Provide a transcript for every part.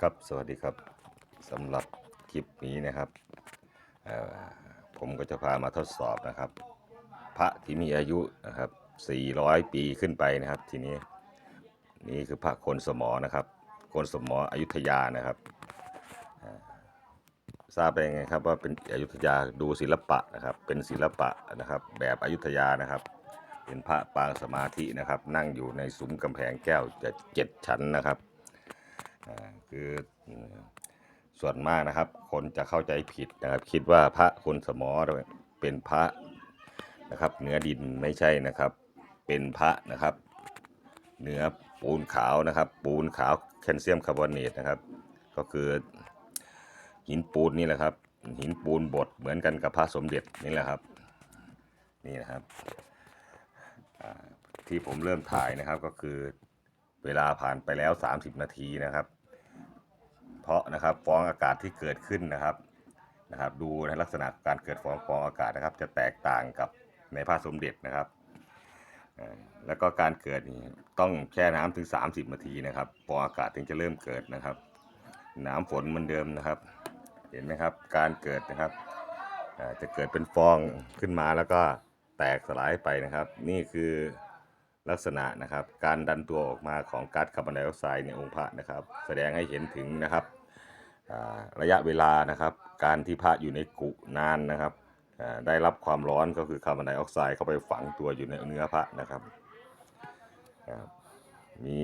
ครับสวัสดีครับสำหรับคลิปนี้นะครับผมก็จะพามาทดสอบนะครับ พระที่มีอายุนะครับ 400 ปีขึ้นไปนะครับ ทีนี้นี่คือพระโคนสมอนะครับโคนสมออยุธยานะครับทราบได้ไงครับว่าเป็นอยุธยาดูศิลปะนะครับ เป็นศิลปะนะครับ แบบอยุธยานะครับ เป็นพระปางสมาธินะครับ นั่งอยู่ในซุ้มกำแพงแก้วจะเจ็ดชั้นนะครับ คือส่วนมากนะครับ คนจะเข้าใจผิดนะครับ คิดว่าพระคนสมอเป็นพระนะครับเหนือดินไม่ใช่นะครับ เป็นพระนะครับเหนือปูนขาวนะครับ ปูนขาวแคลเซียมคาร์บอเนตนะครับ ก็คือหินปูนนี่แหละครับ หินปูนบดเหมือนกันกับพระสมเด็จนี่แหละครับ นี่นะครับที่ผมเริ่มถ่ายนะครับก็คือเวลาผ่านไปแล้ว 30 นาทีนะครับ เพราะนะครับฟองอากาศที่เกิดขึ้นนะครับนะครับ ดูในลักษณะการเกิดฟองฟองอากาศนะครับ จะแตกต่างกับในพระสมเด็จนะครับแล้วก็การเกิดนี่ต้องแช่น้ำถึง 30 นาทีนะครับฟองอากาศถึงจะเริ่มเกิดนะครับ น้ำฝนเหมือนเดิมนะครับ เห็นไหมครับการเกิดนะครับจะเกิดเป็นฟองขึ้นมาแล้วก็แตกสลายไปนะครับ นี่คือ ลักษณะนะครับ การดันตัวออกมาของก๊าซคาร์บอนไดออกไซด์ในองค์พระนะครับ แสดงให้เห็นถึงนะครับระยะเวลานะครับ การที่พระอยู่ในกุนานนะครับได้รับความร้อนก็คือคาร์บอนไดออกไซด์เข้าไปฝังตัวอยู่ในเนื้อพระนะครับครับมี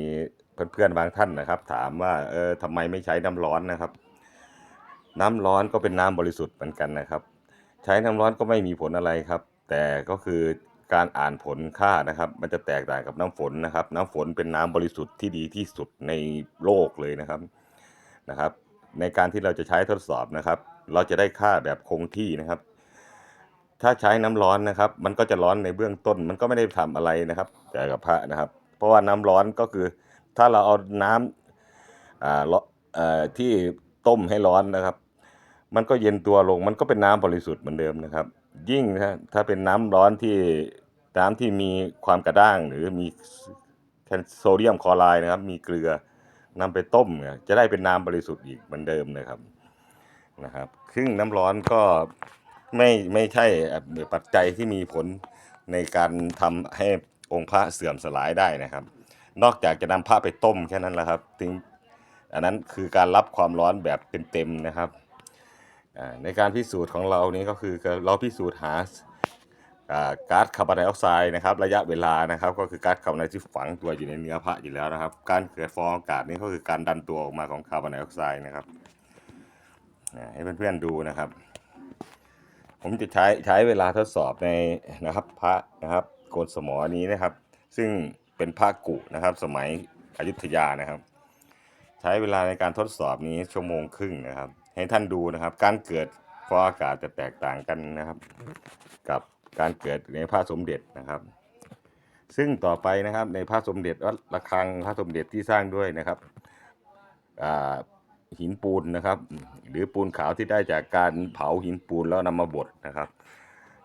เพื่อนๆบางท่านนะครับ ถามว่าเออทำไมไม่ใช้น้ำร้อนนะครับ น้ำร้อนก็เป็นน้ำบริสุทธิ์เหมือนกันนะครับ ใช้น้ำร้อนก็ไม่มีผลอะไรครับ แต่ก็คือ การอ่านผลค่านะครับ มันจะแตกต่างกับน้ำฝนนะครับ น้ำฝนเป็นน้ำบริสุทธิ์ที่ดีที่สุดในโลกเลยนะครับนะครับ ในการที่เราจะใช้ทดสอบนะครับ เราจะได้ค่าแบบคงที่นะครับ ถ้าใช้น้ำร้อนนะครับ มันก็จะร้อนในเบื้องต้น มันก็ไม่ได้ทำอะไรนะครับแต่กับพระนะครับ เพราะว่าน้ำร้อนก็คือ ถ้าเราเอาน้ำอ่าร้อนเอ่อที่ต้มให้ร้อนนะครับ มันก็เย็นตัวลง มันก็เป็นน้ำบริสุทธิ์เหมือนเดิมนะครับ ยิ่งนะถ้าเป็นน้ำร้อนที่น้ำที่มีความกระด้าง หรือมีโซเดียมคลอไรด์นะครับ มีเกลือนำไปต้มเนี่ยจะได้เป็นน้ำบริสุทธิ์อีกเหมือนเดิมนะครับนะครับซึ่งน้ำร้อนก็ไม่ไม่ใช่ปัจจัยที่มีผลในการทำให้องค์พระเสื่อมสลายได้นะครับ นอกจากจะนำพระไปต้มแค่นั้นแหละครับถึงอันนั้นคือการรับความร้อนแบบเต็มๆนะครับ ในการพิสูจน์ของเรานี้ก็คือเราพิสูจน์หาก๊าซคาร์บอนไดออกไซด์นะครับระยะเวลานะครับก็คือก๊าซคาร์บอนไดออกไซด์ที่ฝังตัวอยู่ในเนื้อพระอยู่แล้วนะครับ การเกิดฟองอากาศนี่ก็คือการดันตัวออกมาของคาร์บอนไดออกไซด์นะครับให้เพื่อนๆดูนะครับ ผมจะใช้ใช้เวลาทดสอบในนะครับพระนะครับโกนสมอนี้นะครับ ซึ่งเป็นพระกุนะครับ สมัยอยุธยานะครับ ใช้เวลาในการทดสอบนี้ชั่วโมงครึ่งนะครับ ให้ท่านดูนะครับ การเกิดฟองอากาศจะแตกต่างกันนะครับ กับการเกิดในพระสมเด็จนะครับ ซึ่งต่อไปนะครับในพระสมเด็จวัดระฆังพระสมเด็จที่สร้างด้วยนะครับหินปูนนะครับ หรือปูนขาวที่ได้จากการเผาหินปูนแล้วนำมาบดนะครับ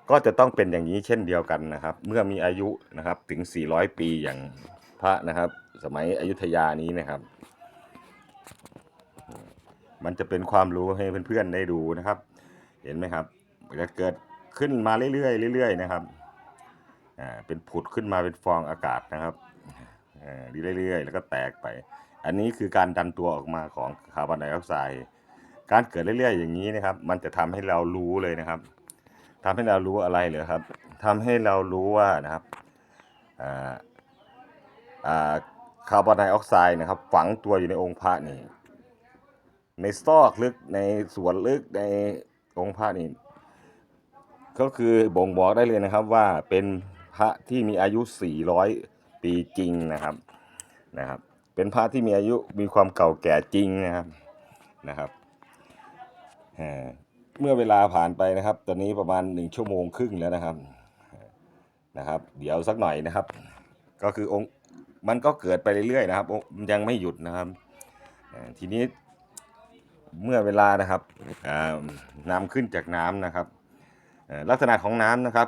ก็จะต้องเป็นอย่างนี้เช่นเดียวกันนะครับ เมื่อมีอายุนะครับถึง 400 ปีอย่างพระนะครับ สมัยอยุธยานี้นะครับ มันจะเป็นความรู้ให้เพื่อนๆได้ดูนะครับ เห็นไหมครับมันจะเกิดขึ้นมาเรื่อยๆเรื่อยๆนะครับอ่าเป็นผุดขึ้นมาเป็นฟองอากาศนะครับอ่าเรื่อยๆแล้วก็แตกไป อันนี้คือการดันตัวออกมาของคาร์บอนไดออกไซด์การเกิดเรื่อยๆอย่างนี้นะครับ มันจะทำให้เรารู้เลยนะครับทำให้เรารู้อะไรเลยครับทำให้เรารู้ว่านะครับอ่าอ่าคาร์บอนไดออกไซด์นะครับ ฝังตัวอยู่ในองค์พระนี่ ในซอกลึกในส่วนลึกในองค์พระนี่ก็คือบ่งบอกได้เลยนะครับว่าเป็นพระที่มีอายุ 400 ปีจริงนะครับนะครับ เป็นพระที่มีอายุมีความเก่าแก่จริงนะครับนะครับเมื่อเวลาผ่านไปนะครับ ตอนนี้ประมาณหนึ่งชั่วโมงครึ่งแล้วนะครับนะครับ เดี๋ยวสักหน่อยนะครับ ก็คือองค์มันก็เกิดไปเรื่อยๆนะครับองค์ยังไม่หยุดนะครับทีนี้ เมื่อเวลานะครับอ่านำขึ้นจากน้ำนะครับลักษณะของน้ำนะครับ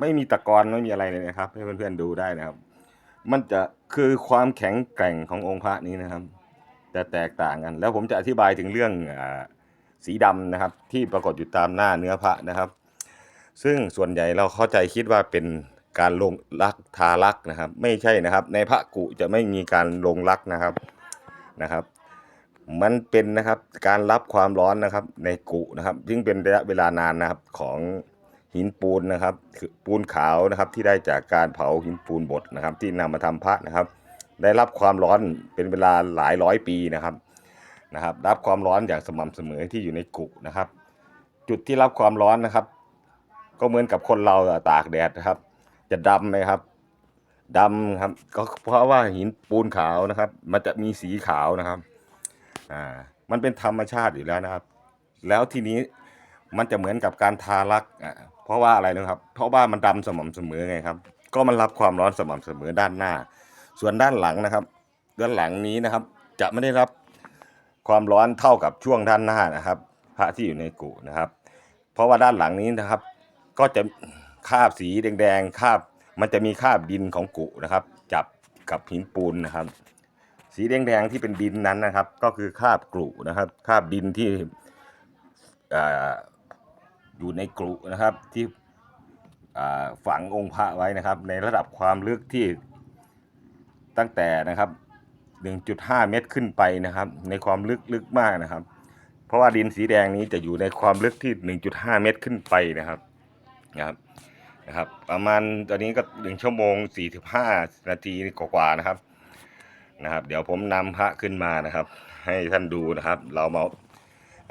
ไม่มีตะกอนไม่มีอะไรเลยนะครับ ให้เพื่อนๆดูได้นะครับ มันจะคือความแข็งแกร่งขององค์พระนี้นะครับ จะแตกต่างกัน แล้วผมจะอธิบายถึงเรื่องอสีดำนะครับ ที่ปรากฏอยู่ตามหน้าเนื้อพระนะครับ ซึ่งส่วนใหญ่เราเข้าใจคิดว่าเป็นการลงลักทาลักนะครับ ไม่ใช่นะครับ ในพระกุจะไม่มีการลงลักนะครับนะครับ มันเป็นนะครับการรับความร้อนนะครับในกุนะครับซึ่งเป็นระยะเวลานานนะครับของหินปูนนะครับคือปูนขาวนะครับที่ได้จากการเผาหินปูนบดนะครับ ที่นำมาทำพระนะครับ ได้รับความร้อนเป็นเวลาหลายร้อยปีนะครับนะครับ รับความร้อนอย่างสม่ำเสมอที่อยู่ในกุนะครับ จุดที่รับความร้อนนะครับ ก็เหมือนกับคนเราตากแดดนะครับ จะดำไหมครับดำครับ ก็เพราะว่าหินปูนขาวนะครับ มันจะมีสีขาวนะครับ อ่ามันเป็นธรรมชาติอยู่แล้วนะครับ แล้วทีนี้มันจะเหมือนกับการทาลักอ่าเพราะว่าอะไรนะครับ เพราะว่ามันดำสม่ำเสมอไงครับ ก็มันรับความร้อนสม่ำเสมอด้านหน้า ส่วนด้านหลังนะครับ ด้านหลังนี้นะครับ จะไม่ได้รับความร้อนเท่ากับช่วงด้านหน้านะครับ พระที่อยู่ในกุนะครับ เพราะว่าด้านหลังนี้นะครับ ก็จะคาบสีแดงๆคาบมันจะมีคาบดินของกุนะครับ จับกับหินปูนนะครับ สีแดงๆที่เป็นดินนั้นนะครับ ก็คือคราบกรุนะครับคราบดินที่ออยู่ในกรุนะครับที่ฝังองค์พระไว้นะครับ ในระดับความลึกที่ตั้งแต่นะครับ 1.5 เมตรขึ้นไปนะครับ ในความลึกลึกมากนะครับ เพราะว่าดินสีแดงนี้จะอยู่ในความลึกที่ 1.5 เมตรขึ้นไปนะครับนะครับนะครับ ประมาณตอนนี้ก็หนึ่งชั่วโมง 45 นาทีกว่าๆนะครับ นะครับ เดี๋ยวผมนำพระขึ้นมานะครับ ให้ท่านดูนะครับ เรามา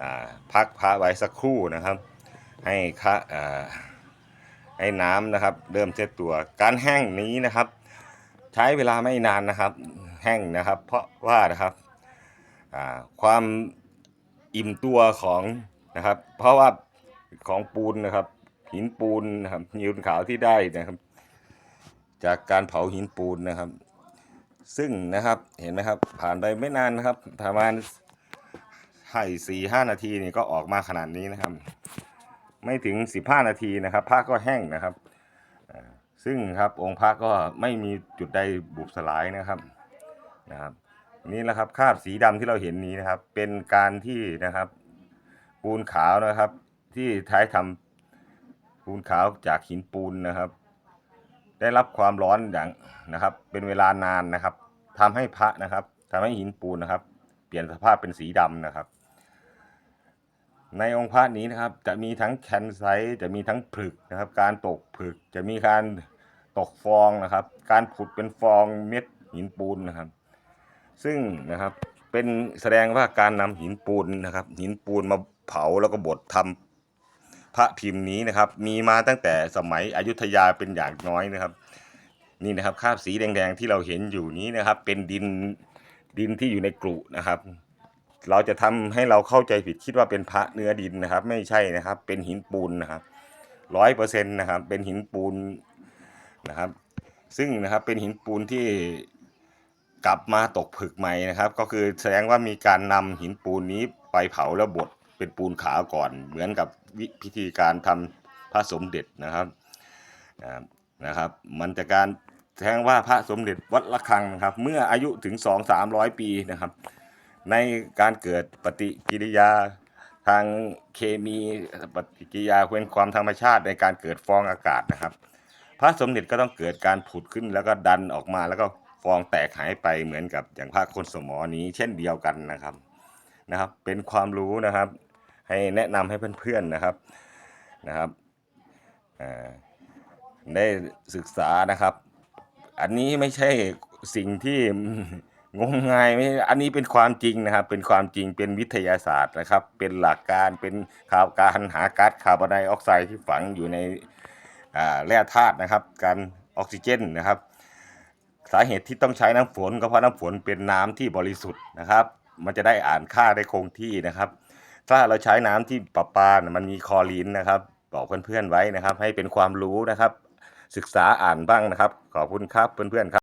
อ่าพักพระไว้สักครู่นะครับ ให้คะอ่าให้น้ำนะครับ เริ่มเซตตัวการแห้งนี้นะครับ ใช้เวลาไม่นานนะครับ แห้งนะครับ เพราะว่านะครับความอิ่มตัวของนะครับ เพราะว่าของปูนนะครับ หินปูนนะครับหินขาวที่ได้นะครับ จากการเผาหินปูนนะครับ ซึ่งนะครับเห็นไหมครับ ผ่านไปไม่นานนะครับประมาณให้สี่ห้านาทีนี่ก็ออกมาขนาดนี้นะครับ ไม่ถึงสิบห้านาทีนะครับผ้าก็แห้งนะครับซึ่งครับองค์พระก็ไม่มีจุดใดบุบสลายนะครับนะครับ นี่แหละครับคราบสีดำที่เราเห็นนี้นะครับ เป็นการที่นะครับ ปูนขาวนะครับ ที่ใช้ทำปูนขาวจากหินปูนนะครับ ได้รับความร้อนอย่างนะครับ เป็นเวลานานนะครับทำให้พระนะครับทำให้หินปูนนะครับ เปลี่ยนสภาพเป็นสีดำนะครับ ในองค์พระนี้นะครับ จะมีทั้งแคนไซต์จะมีทั้งผึกนะครับ การตกผึกจะมีการตกฟองนะครับ การผุดเป็นฟองเม็ดหินปูนนะครับ ซึ่งนะครับเป็นแสดงว่าการนำหินปูนนะครับ หินปูนมาเผาแล้วก็บดทำ พระพิมพ์นี้นะครับ มีมาตั้งแต่สมัยอยุธยาเป็นอย่างน้อยนะครับ นี่นะครับคราบสีแดงๆที่เราเห็นอยู่นี้นะครับ เป็นดินดินที่อยู่ในกรุนะครับ เราจะทำให้เราเข้าใจผิดคิดว่าเป็นพระเนื้อดินนะครับ ไม่ใช่นะครับ เป็นหินปูนนะครับร้อยเปอร์เซ็นต์นะครับ เป็นหินปูนนะครับ ซึ่งนะครับเป็นหินปูนที่กลับมาตกผึกใหม่นะครับ ก็คือแสดงว่ามีการนำหินปูนนี้ไปเผาแล้วบด เป็นปูนขาวก่อน เหมือนกับวิพิธีการทำพระสมเด็จนะครับนะครับ มันจะการแสดงว่าพระสมเด็จวัดระฆังนะครับ เมื่ออายุถึง 2 3 0 0 ปีนะครับ ในการเกิดปฏิกิริยาทางเคมีปฏิกิริยาเป็นความธรรมชาติในการเกิดฟองอากาศนะครับ พระสมเด็จก็ต้องเกิดการผุดขึ้นแล้วก็ดันออกมาแล้วก็ฟองแตกหายไปเหมือนกับอย่างพระคนสมอนี้เช่นเดียวกันนะครับนะครับ เป็นความรู้นะครับ ให้แนะนำให้เพื่อนๆนะครับนะครับได้ศึกษานะครับ อันนี้ไม่ใช่สิ่งที่งมงายไม่อันนี้เป็นความจริงนะครับ เป็นความจริงเป็นวิทยาศาสตร์นะครับ เป็นหลักการเป็นข่าวการหาก๊าซคาร์บอนไดออกไซด์ที่ฝังอยู่ในแร่ธาตุนะครับ การออกซิเจนนะครับ สาเหตุที่ต้องใช้น้ำฝนก็เพราะน้ำฝนเป็นน้ำที่บริสุทธิ์นะครับ มันจะได้อ่านค่าได้คงที่นะครับ ถ้าเราใช้น้ำที่ประปานะมันมีคอลีนนะครับบอกเพื่อนๆไว้นะครับ ให้เป็นความรู้นะครับ ศึกษาอ่านบ้างนะครับ ขอบคุณครับเพื่อนๆครับ